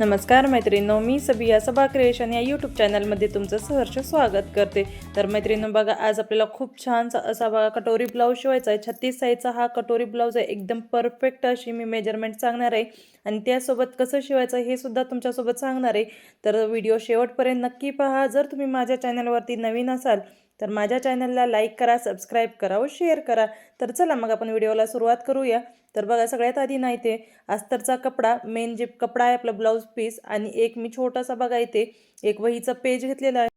नमस्कार मैत्रिणींनो मी सबिया सबा क्रिएशन या यूट्यूब चॅनलमध्ये तुमचं सहर्ष स्वागत करते. तर मैत्रिणींनो बघा आज आपल्याला खूप छानसा असा बघा कटोरी ब्लाऊज शिवायचा आहे. छत्तीस साईजचा हा कटोरी ब्लाऊज आहे. एकदम परफेक्ट अशी मी मेजरमेंट सांगणार आहे. आणि त्यासोबत कसं शिवायचं हे सुद्धा तुमच्यासोबत सांगणार आहे. तर व्हिडिओ शेवटपर्यंत नक्की पहा. जर तुम्ही माझ्या चॅनलवरती नवीन असाल तर माझ्या चॅनलला लाईक करा सबस्क्राईब करा व शेअर करा. तर चला मग आपण व्हिडिओला सुरुवात करूया. तर बघा सगळ्यात आधी नाही ते अस्तरचा कपडा मेन जे कपडा आहे आपला ब्लाऊज पीस आणि एक मी छोटासा बघा इथे एक वहीचा पेज घेतलेला आहे.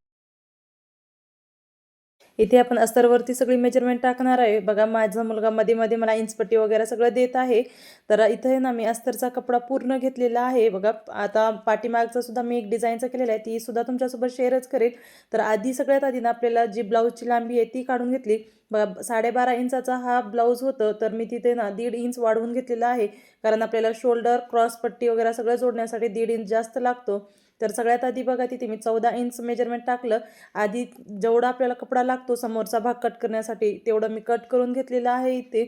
इथे आपण अस्तरवरती सगळी मेजरमेंट टाकणार आहे. बघा माझा मुलगा मध्ये मध्ये मला इंचपट्टी वगैरे सगळं देत आहे. तर इथे ना मी अस्तरचा कपडा पूर्ण घेतलेला आहे. बघा आता पाठीमागचा सुद्धा मी एक डिझाईनचा केलेला आहे. ती सुद्धा तुमच्यासोबत शेअरच करेल. तर आधी सगळ्यात आधी ना आपल्याला जी ब्लाऊजची लांबी आहे ती काढून घेतली. बघा साडेबारा इंचाचा हा ब्लाऊज होतं. तर मी तिथे ना दीड इंच वाढवून घेतलेला आहे. कारण आपल्याला शोल्डर क्रॉस पट्टी वगैरे सगळं जोडण्यासाठी दीड इंच जास्त लागतो. तर सगळ्यात आधी बघा तिथे मी चौदा इंच मेजरमेंट टाकलं. आधी जेवढा आपल्याला कपडा लागतो समोरचा भाग कट करण्यासाठी तेवढं मी कट करून घेतलेलं आहे इथे.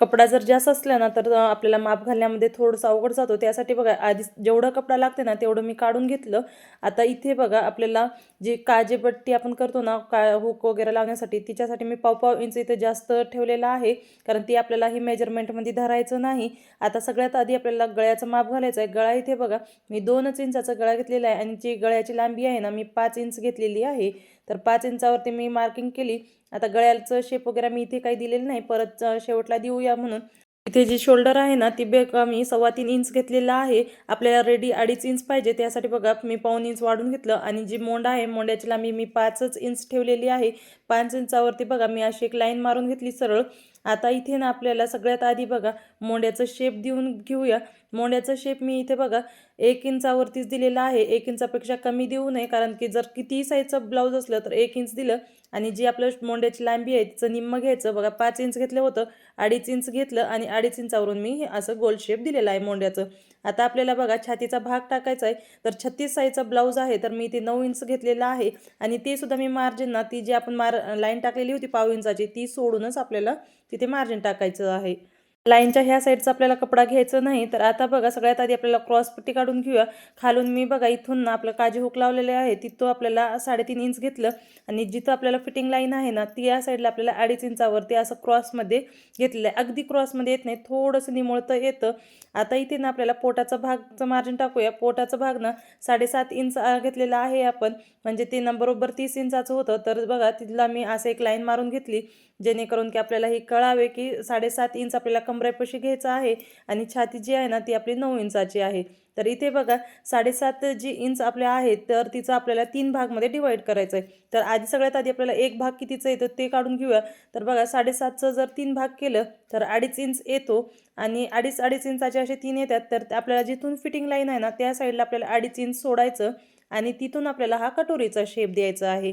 कपडा जर जास्त असला ना तर आपल्याला माप घालण्यामध्ये थोडंसं अवघड जातो. त्यासाठी बघा आधी जेवढं कपडा लागते ना तेवढं मी काढून घेतलं. आता इथे बघा आपल्याला जे काजेपट्टी आपण करतो ना का हुक वगैरे लावण्यासाठी तिच्यासाठी मी पाव पाव इंच इथे जास्त ठेवलेलं आहे. कारण ती आपल्याला ही मेजरमेंटमध्ये धरायचं नाही. आता सगळ्यात आधी आपल्याला गळ्याचं माप घालायचं आहे. गळा इथे बघा मी दोनच इंचाचा गळा घेतलेला आहे. आणि जी गळ्याची लांबी आहे ना मी पाच इंच घेतलेली आहे. तर पाच इंचावरती मी मार्किंग केली. आता गळ्याचं शेप वगैरे मी इथे काही दिलेलं नाही. परत शेवटला देऊया म्हणून. इथे जी शोल्डर आहे ना ती बेक मी सव्वा तीन इंच घेतलेला आहे. आपल्याला रेडी अडीच इंच पाहिजे. त्यासाठी बघा मी पाऊन इंच वाढून घेतलं आणि जी मोंड आहे मोंड्याची लांबी मी पाचच इंच ठेवलेली आहे. पाच इंचावरती बघा मी अशी एक लाईन मारून घेतली सरळ. आता इथे ना आपल्याला सगळ्यात आधी बघा मोंड्याचं शेप देऊन घेऊया. मोंड्याचा शेप मी इथे बघा एक इंचावरतीच दिलेला आहे. एक इंचापेक्षा कमी देऊ नये कारण की जर कितीही साईजचं ब्लाऊज असलं तर एक इंच दिलं आणि जी आपलं मोंड्याची लांबी आहे तिचं निम्म घ्यायचं. बघा पाच इंच घेतलं होतं अडीच इंच घेतलं आणि अडीच इंचावरून मी हे असं गोल शेप दिलेला आहे मोंड्याचं आता आपल्याला बघा छातीचा भाग टाकायचा आहे. तर छत्तीस साईजचा ब्लाऊज आहे तर मी ते नऊ इंच घेतलेला आहे. आणि ते सुद्धा मी मार्जिन ना ती जी आपण मार लाईन टाकलेली होती पाव इंचाची ती सोडूनच आपल्याला तिथे मार्जिन टाकायचं आहे. लाईनच्या ह्या साईडचा आपल्याला कपडा घ्यायचं नाही तर आता बघा सगळ्यात आधी आपल्याला क्रॉस पट्टी काढून घेऊया. खालून मी बघा इथून ना आपलं काजी हुक लावलेले आहे तिथं आपल्याला साडेतीन इंच घेतलं. आणि जिथं आपल्याला फिटिंग लाईन आहे ना ती या साईडला आपल्याला अडीच इंचावरती असं क्रॉसमध्ये घेतलेलं आहे अगदी क्रॉसमध्ये येत नाही थोडंसं निमळतं येतं. आता इथे ना आपल्याला पोटाचा भागचं मार्जिन टाकूया. पोटाचा भाग ना साडेसात इंच घेतलेला आहे आपण. म्हणजे ते ना बरोबर तीस इंचाचं होतं. तर बघा तिथला मी असं एक लाईन मारून घेतली जेणेकरून की आपल्याला हे कळावे की साडेसात इंच आपल्याला कमरेपाशी घ्यायचं आहे आणि छाती जी आहे ना ती आपली नऊ इंचाची आहे. तर इथे बघा साडेसात जी इंच आपल्या आहेत तर तिचं आपल्याला तीन भागमध्ये डिवाईड करायचं आहे तर आधी सगळ्यात आधी आपल्याला एक भाग कितीचं येतं ते काढून घेऊया. तर बघा साडेसातचं जर तीन भाग केलं तर अडीच इंच येतो आणि अडीच अडीच इंचाचे असे तीन येतात. तर आपल्याला जिथून फिटिंग लाईन आहे ना त्या साईडला आपल्याला अडीच इंच सोडायचं आणि तिथून आपल्याला हा कटोरीचा शेप द्यायचा आहे.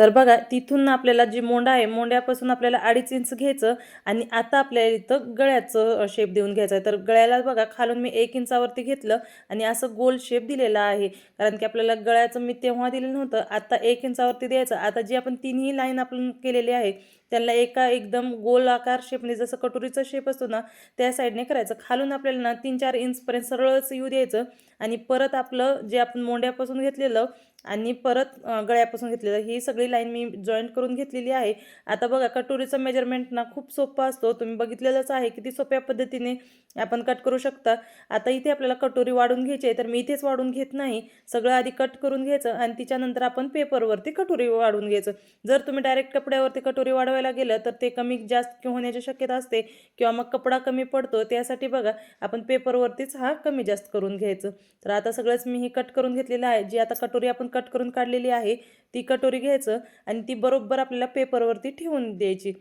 तर बघा तिथून आपल्याला जी मोंडा आहे मोंड्यापासून आपल्याला अडीच इंच घ्यायचं आणि आता आपल्याला इथं गळ्याचं शेप देऊन घ्यायचं आहे. तर गळ्याला बघा खालून मी एक इंचावरती घेतलं आणि असं गोल शेप दिलेला आहे. कारण की आपल्याला गळ्याचं मी तेव्हा दिलेलं नव्हतं आता एक इंचावरती द्यायचं. आता जी आपण तिन्ही लाईन आपण केलेली आहे त्याला एका एकदम गोल आकार शेपने जसं कटोरीचा शेप असतो ना त्या साईडने करायचं. खालून आपल्याला ना तीन चार इंचपर्यंत सरळच येऊ द्यायचं आणि परत आपलं जे आपण मोंड्यापासून घेतलेलं आणि परत गळ्यापासून घेतलेलं ही सगळी लाईन मी जॉईंट करून घेतलेली आहे. आता बघा कटोरीचं मेजरमेंट ना खूप सोपा असतो. तुम्ही बघितलेलंच आहे किती सोप्या पद्धतीने आपण कट करू शकता. आता इथे आपल्याला कटोरी वाढून घ्यायची आहे तर मी इथेच वाढून घेत नाही. सगळं आधी कट करून घ्यायचं आणि तिच्यानंतर आपण पेपरवरती कटोरी वाढून घ्यायचं. जर तुम्ही डायरेक्ट कपड्यावरती कटोरी वाढवायला गेलं तर ते कमी जास्त होण्याची शक्यता असते. किंवा मग कपडा कमी पडतो त्यासाठी बघा आपण पेपरवरतीच हा कमी जास्त करून घ्यायचं. तर आता सगळंच मी ही कट करून घेतलेलं आहे. जी आता कटोरी आपण कट करून काढलेली आहे ती कटोरी घ्यायचं आणि ती बरोबर आपल्याला पेपरवरती ठेवून द्यायची.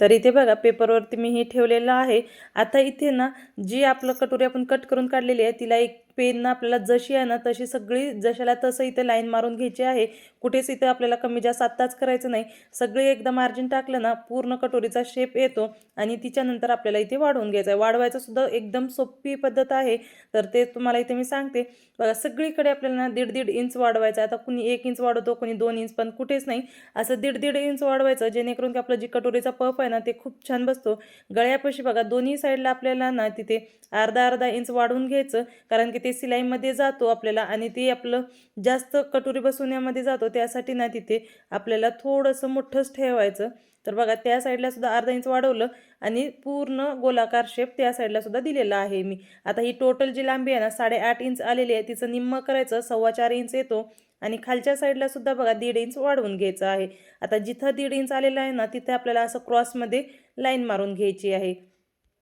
तर इथे बघा पेपरवरती मी हे ठेवलेलं आहे. आता इथे ना जी आपलं कटोरी आपण कट करून काढलेली आहे तिला एक पेननं आपल्याला जशी आहे ना तशी सगळी जशाला तसं इथे लाईन मारून घ्यायची आहे. कुठेच इथे आपल्याला कमी जास्त आत्ताच करायचं नाही. सगळी एकदा मार्जिन टाकलं ना पूर्ण कटोरीचा शेप येतो आणि तिच्यानंतर आपल्याला इथे वाढवून घ्यायचं आहे. वाढवायचं सुद्धा एकदम सोपी पद्धत आहे. तर ते तुम्हाला इथे मी सांगते. बघा सगळीकडे आपल्याला ना दीड दीड इंच वाढवायचं आहे. आता कुणी एक इंच वाढवतो कुणी दोन इंच पण कुठेच नाही. असं दीड दीड इंच वाढवायचं जेणेकरून की आपलं जी कटोरीचा पफ आहे ना ते खूप छान बसतो. गळ्यापाशी बघा दोन्ही साईडला आपल्याला ना तिथे अर्धा अर्धा इंच वाढवून घ्यायचं. कारण की ते सिलाईमध्ये जातो आपल्याला आणि ते आपलं जास्त कटोरी बसवण्यामध्ये जातो त्यासाठी ना तिथे आपल्याला थोडंसं मोठंच ठेवायचं. तर बघा त्या साईडला सुद्धा अर्धा इंच वाढवलं आणि पूर्ण गोलाकार शेप त्या साईडला सुद्धा दिलेला आहे मी. आता ही टोटल जी लांबी आहे ना साडेआठ इंच आलेली आहे. तिचं निम्म करायचं सव्वा चार इंच येतो आणि खालच्या साईडला सुद्धा बघा दीड इंच वाढवून घ्यायचं आहे. आता जिथं दीड इंच आलेलं आहे ना तिथे आपल्याला असं क्रॉसमध्ये लाईन मारून घ्यायची आहे.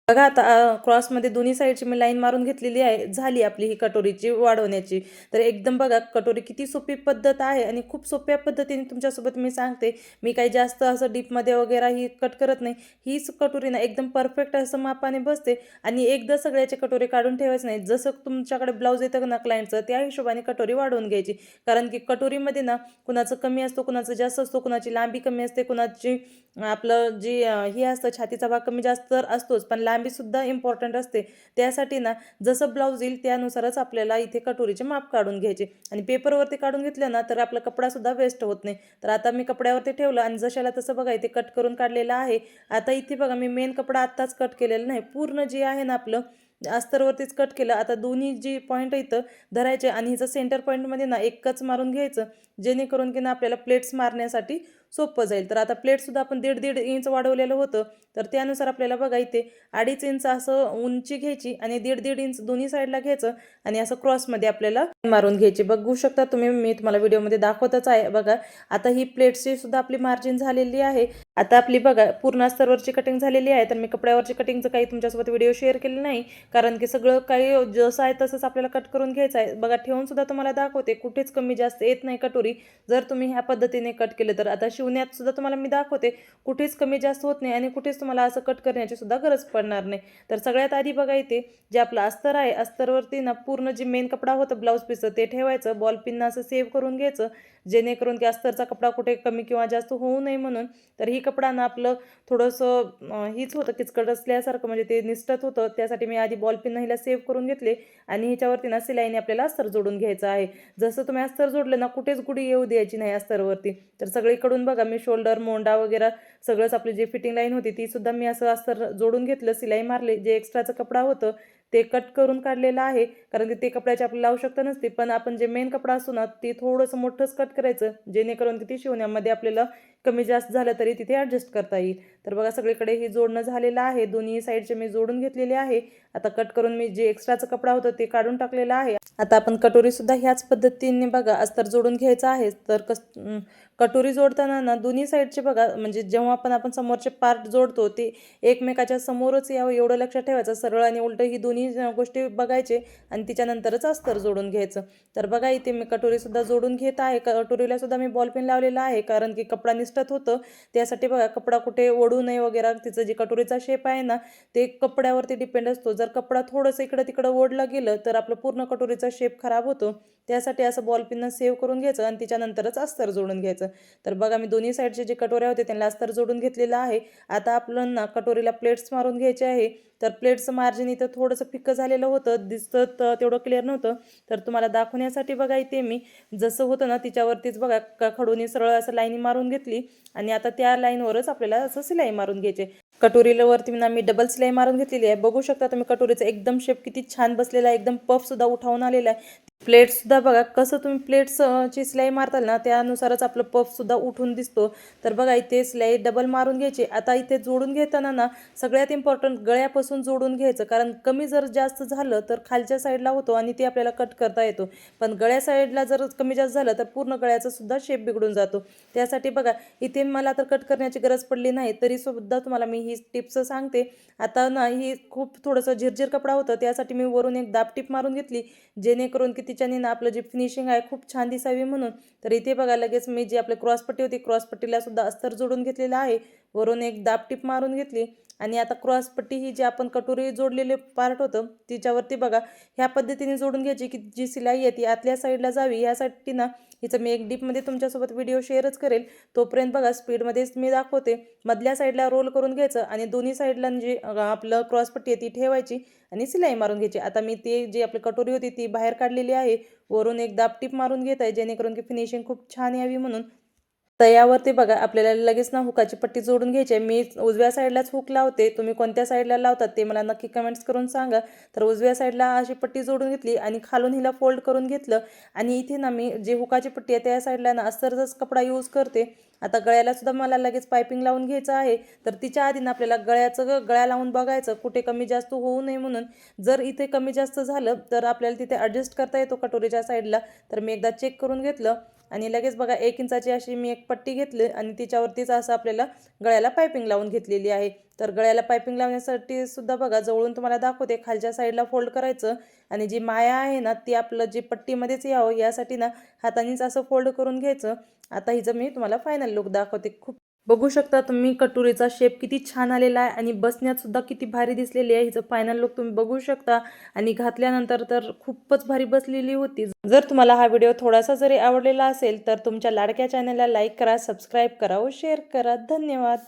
बघा आता क्रॉसमध्ये दोन्ही साईडची मी लाईन मारून घेतलेली आहे झाली आपली ही कटोरीची वाढवण्याची. तर एकदम बघा कटोरी किती सोपी पद्धत आहे आणि खूप सोप्या पद्धतीने तुमच्यासोबत मी सांगते. मी काही जास्त असं डीपमध्ये वगैरे ही कट करत नाही. हीच कटोरी ना एकदम परफेक्ट असं मापाने बसते आणि एकदा सगळ्याचे कटोरी काढून ठेवायचं नाही. जसं तुमच्याकडे ब्लाऊज येतं ना क्लायंटचं त्या हिशोबाने कटोरी वाढवून घ्यायची. कारण की कटोरीमध्ये ना कुणाचं कमी असतो कुणाचं जास्त असतो कुणाची लांबी कमी असते कुणाची आपलं जी हे असतं छातीचा भाग कमी जास्त तर असतोच. पण लांबीसुद्धा इम्पॉर्टंट असते. त्यासाठी ना जसं ब्लाऊज येईल त्यानुसारच आपल्याला इथे कटोरीचे माप काढून घ्यायचे. आणि पेपरवरती काढून घेतलं ना तर आपला कपडासुद्धा वेस्ट होत नाही. तर आता मी कपड्यावरती ठेवलं आणि जशाला तसं बघा इथे कट करून काढलेलं आहे. आता इथे बघा मी मेन कपडा आत्ताच कट केलेला नाही. पूर्ण जे आहे ना आपलं अस्तरवरतीच कट केलं. आता दोन्ही जी पॉईंट इथं धरायचे आणि हिचं सेंटर पॉईंटमध्ये ना एकच मारून घ्यायचं. जेणेकरून की ना आपल्याला प्लेट्स मारण्यासाठी सोपं जाईल. तर आता प्लेटसुद्धा आपण दीड दीड इंच वाढवलेलं होतं. तर त्यानुसार आपल्याला बघा इथे अडीच इंच असं उंची घ्यायची आणि दीड दीड इंच दोन्ही साईडला घ्यायचं आणि असं क्रॉसमध्ये आपल्याला मारून घ्यायची. बघू शकता तुम्ही मी तुम्हाला व्हिडिओमध्ये दाखवतच आहे. बघा आता ही प्लेटची सुद्धा आपली मार्जिन झालेली आहे. आता आपली बघा पूर्ण अस्तरवरची कटिंग झालेली आहे. तर मी कपड्यावरची कटिंगचं काही तुमच्यासोबत व्हिडिओ शेअर केले नाही. कारण की सगळं काही जसं आहे तसंच आपल्याला कट करून घ्यायचं आहे. बघा ठेवून सुद्धा तुम्हाला दाखवते. कुठेच कमी जास्त येत नाही कटोरी. जर तुम्ही ह्या पद्धतीने कट केलं तर. आता शिव शिवण्यात सुद्धा तुम्हाला मी दाखवते. कुठेच कमी जास्त होत नाही आणि कुठेच तुम्हाला असं कट करण्याची सुद्धा गरज पडणार नाही. तर सगळ्यात आधी बघा इथे जे आपलं अस्तर आहे अस्तरवरती ना पूर्ण जे मेन कपडा होतं ब्लाऊज पीसचं ते ठेवायचं. बॉल पिननं असं सेव्ह करून घ्यायचं. जेणेकरून की अस्तरचा कपडा कुठे कमी किंवा जास्त होऊ नये म्हणून. तर ही कपडा ना आपलं थोडंसं हीच होतं किचकट असल्यासारखं. म्हणजे ते निसटत होतं. त्यासाठी मी आधी बॉल पिन हिला सेव्ह करून घेतले आणि ह्याच्यावरती ना सिलाईने आपल्याला अस्तर जोडून घ्यायचं आहे. जसं तुम्ही अस्तर जोडलं ना कुठेच गुढी येऊ द्यायची नाही अस्तरवरती. तर सगळीकडून बघा मी शोल्डर मोंडा वगैरे सगळंच आपली जी फिटिंग लाईन होती ती सुद्धा मी असं अस्तर जोडून घेतलं सिलाई मारले जे एक्स्ट्राचं कपडा होतं ते कट करून काढलेलं आहे. कारण की ते कपड्याची आपल्याला आवश्यकता नसते पण आपण जे मेन कपडा असतो ना ते थोडंसं मोठंच कट करायचं जेणेकरून किती शिवण्यामध्ये आपल्याला कमी जास्त झालं तरी तिथे ॲडजस्ट करता येईल. तर बघा सगळीकडे हे जोडणं झालेलं आहे दोन्ही साईडचे मी जोडून घेतलेले आहे. आता कट करून मी जे एक्स्ट्राचं कपडा होतं ते काढून टाकलेलं आहे. आता आपण कटोरीसुद्धा ह्याच पद्धतीने बघा अस्तर जोडून घ्यायचं आहे. तर कस कटोरी जोडताना ना दोन्ही साईडचे बघा म्हणजे जेव्हा पण आपण समोरचे पार्ट जोडतो ते एकमेकाच्या समोरच यावं एवढं लक्षात ठेवायचं. सरळ आणि उलटं ही दोन्ही गोष्टी बघायचे आणि तिच्यानंतरच अस्तर जोडून घ्यायचं. तर बघा इथे मी कटोरीसुद्धा जोडून घेत आहे. कटोरीला सुद्धा मी बॉलपेन लावलेला आहे कारण की कपडा निष्ठत होतं. त्यासाठी बघा कपडा कुठे ओढू नये वगैरे तिचं जे कटोरीचा शेप आहे ना ते कपड्यावरती डिपेंड असतो. जर कपडा थोडंसं इकडं तिकडं ओढलं गेलं तर आपलं पूर्ण कटोरीचा शेप खराब होतो. त्यासाठी असं बॉल पिननं सेव्ह करून घ्यायचं आणि तिच्यानंतरच अस्तर जोडून घ्यायचं. तर बघा मी दोन्ही साईडचे जे कटोऱ्या होते त्यांना अस्तर जोडून घेतलेलं आहे. आता आपलं ना कटोरीला प्लेट्स मारून घ्यायचे आहे. तर प्लेटचं मार्जिन इथं थोडंसं फिक्कं झालेलं होतं. दिसतं तर तेवढं क्लिअर नव्हतं. तर तुम्हाला दाखवण्यासाठी बघा इथे मी जसं होतं ना तिच्यावरतीच बघा खडूनी सरळ असं लाईनी मारून घेतली. आणि आता त्या लाईनवरच आपल्याला असं सिलाई मारून घ्यायचे. कटोरीला वरती ना मी डबल सिलाई मारून घेतलेली आहे. बघू शकता तुम्ही कटोरीचा एकदम शेप किती छान बसलेला आहे. एकदम पफसुद्धा उठावून आलेला आहे. प्लेट्ससुद्धा बघा कसं तुम्ही प्लेट्सची सिलाई मारताल ना त्यानुसारच आपलं पफसुद्धा उठून दिसतो. तर बघा इथे सिलाई डबल मारून घ्यायची. आता इथे जोडून घेताना ना सगळ्यात इम्पॉर्टंट गळ्यापासून जोडून घ्यायचं. कारण कमी जर जास्त झालं तर खालच्या साईडला होतो आणि ते आपल्याला कट करता येतो. पण गळ्या साईडला जर कमी जास्त झालं तर पूर्ण गळ्याचा सुद्धा शेप बिघडून जातो. त्यासाठी बघा इथे मला तर कट करण्याची गरज पडली नाही तरीसुद्धा तुम्हाला मी ही टिप्स सांगते. आता ना ही खूप थोडंसं झिरझिर कपडा होतं त्यासाठी मी वरून एक दाब टिप मारून घेतली. जेणेकरून की तिच्या ना आपलं जे फिनिशिंग आहे खूप छान दिसावी म्हणून. तर इथे बघा लगेच मी जी आपली क्रॉसपट्टी होती क्रॉसपट्टीला सुद्धा अस्तर जोडून घेतलेलं आहे. वरून एक दाबटीप मारून घेतली. आणि आता क्रॉस पट्टी ही जी आपण कटोरी जोडलेले पार्ट होतं तिच्यावरती बघा ह्या पद्धतीने जोडून घ्यायची की जी सिलाई आहे ती आतल्या साईडला जावी. ह्यासाठी ना हिचं मी एक डीपमध्ये तुमच्यासोबत व्हिडिओ शेअरच करेल. तोपर्यंत बघा स्पीडमध्येच मी दाखवते. मधल्या साईडला रोल करून घ्यायचं आणि दोन्ही साईडला जी आपलं क्रॉस पट्टी आहे ती ठेवायची आणि सिलाई मारून घ्यायची. आता मी ती जी आपली कटोरी होती ती बाहेर काढलेली आहे. वरून एक दाबटीप मारून घेत आहे जेणेकरून की फिनिशिंग खूप छान यावी म्हणून. तर यावरती बघा आपल्याला लगेच ना हुकाची पट्टी जोडून घ्यायची आहे. मी उजव्या साईडलाच हुक लावते. तुम्ही कोणत्या साईडला लावतात ते मला नक्की कमेंट्स करून सांगा. तर उजव्या साईडला अशी पट्टी जोडून घेतली आणि खालून हिला फोल्ड करून घेतलं. आणि इथे ना मी जे हुकाची पट्टी आहे त्या साईडला ना अस्तरचाच कपडा यूज करते. आता गळ्याला सुद्धा मला लगेच पायपिंग लावून घ्यायचं आहे. तर तिच्या आधी ना आपल्याला गळ्याचं गळ्या लावून बघायचं. कुठे कमी जास्त होऊ नये म्हणून. जर इथे कमी जास्त झालं तर आपल्याला तिथे ॲडजस्ट करता येतो कटोरीच्या साईडला. तर मी एकदा चेक करून घेतलं. आणि लगेच बघा एक इंचाची अशी मी एक पट्टी घेतली आणि तिच्यावरतीच असं आपल्याला गळ्याला पायपिंग लावून घेतलेली आहे. तर गळ्याला पायपिंग लावण्यासाठी सुद्धा बघा जवळून तुम्हाला दाखवते खालच्या साईडला फोल्ड करायचं आणि जी माया आहे ना ती आपलं जी पट्टीमध्येच यावं यासाठी ना हातानेच असं फोल्ड करून घ्यायचं. आता हिचं मी तुम्हाला फायनल लुक दाखवते. खूप बघू शकता तुम्ही कटोरीचा शेप किती छान आलेला आहे आणि बसण्यात सुद्धा किती भारी दिसलेली आहे. हिचं फायनल लुक तुम्ही बघू शकता. आणि घातल्यानंतर तर खूपच भारी बसलेली होती. जर तुम्हाला हा व्हिडिओ थोडासा जरी आवडलेला असेल तर तुमच्या लाडक्या चॅनलला लाईक करा सबस्क्राईब करा व शेअर करा. धन्यवाद.